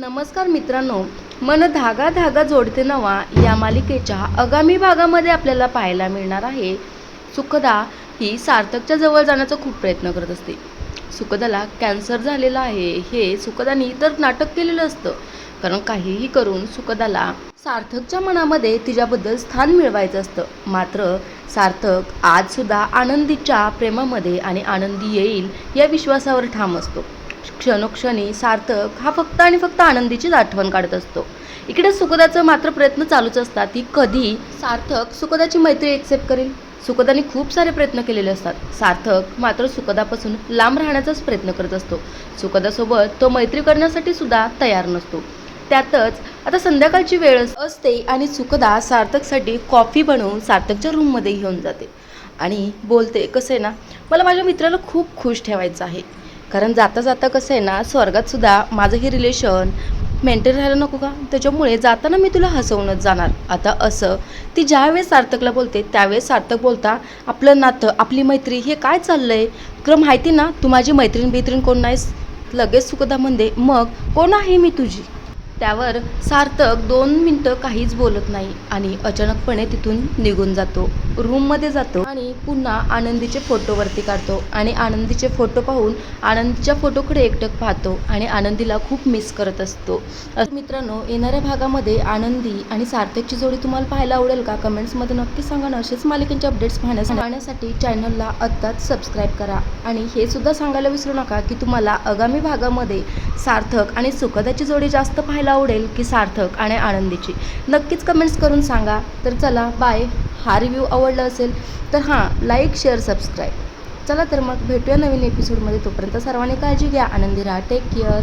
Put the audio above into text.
नमस्कार मित्रांनो मन धागा धागा जोडते नवा या मालिकेच्या आगामी भागामध्ये आपल्याला पाहायला मिळणार आहे सुखदा ही सार्थकच्या जवळ जाण्याचा खूप प्रयत्न करत असते. सुखदाला कॅन्सर झालेला आहे हे सुखदाने तर नाटक केलेलं असतं कारण काहीही करून सुखदाला सार्थकच्या मनामध्ये तिच्याबद्दल स्थान मिळवायचं असतं. मात्र सार्थक आजसुद्धा आनंदीच्या प्रेमामध्ये आणि आनंदी येईल या विश्वासावर ठाम असतो. क्षणोक्षणी सार्थक हा फक्त आणि फक्त आनंदीचीच आठवण काढत असतो. इकडे सुखदाचं मात्र प्रयत्न चालूच असतात. की कधी सार्थक सुखदाची मैत्री एक्सेप्ट करेल? सुखदाने खूप सारे प्रयत्न केलेले असतात. सार्थक मात्र सुखदापासून लांब राहण्याचाच प्रयत्न करत असतो. सुखदासोबत तो मैत्री करण्यासाठी सुद्धा तयार नसतो. त्यातच आता संध्याकाळची वेळ असते आणि सुखदा सार्थकसाठी कॉफी बनवून सार्थकच्या रूममध्ये घेऊन जाते. आणि बोलते कसं आहे ना मला माझ्या मित्राला खूप खुश ठेवायचं आहे. कारण जाता जाता कसं आहे ना स्वर्गातसुद्धा माझं हे रिलेशन मेंटेन राहायला नको का? त्याच्यामुळे जाताना मी तुला हसवूनच जाणार. आता असं ती ज्यावेळेस सार्थकला बोलते त्यावेळेस सार्थक बोलता आपलं नातं आपली मैत्री हे काय चाललं आहे तुला माहिती ना तू माझी मैत्रीण बित्रीण कोण नाहीस? लगेच सुखदा म्हणते मग कोण आहे मी तुझी? त्यावर सार्थक दोन मिनटं काहीच बोलत नाही आणि अचानकपणे तिथून निघून जातो. रूममध्ये जातो आणि पुन्हा आनंदीचे फोटोवरती काढतो आणि आनंदीचे फोटो पाहून आनंदीच्या फोटोकडे एकटक पाहतो आणि आनंदीला खूप मिस करत असतो. असं मित्रांनो येणाऱ्या भागामध्ये आनंदी आणि सार्थकची जोडी तुम्हाला पाहायला आवडेल का? कमेंट्समध्ये नक्की सांगा ना. असेच मालिकेचे अपडेट्स पाहण्यास पाहण्यासाठी चॅनलला आत्ताच सबस्क्राईब करा. आणि हे सुद्धा सांगायला विसरू नका की तुम्हाला आगामी भागामध्ये सार्थक आणि सुखदाची जोडी जास्त पाहायला आवडेल की सार्थक आणि आनंदीची. नक्कीच कमेंट्स करून सांगा. तर चला बाय हा रिव्ह्यू आवडला असेल तर हां लाईक शेअर सबस्क्राईब चला तर मग भेटूया नवीन एपिसोडमध्ये तोपर्यंत सर्वांनी काळजी घ्या. आनंदी राहा. Take care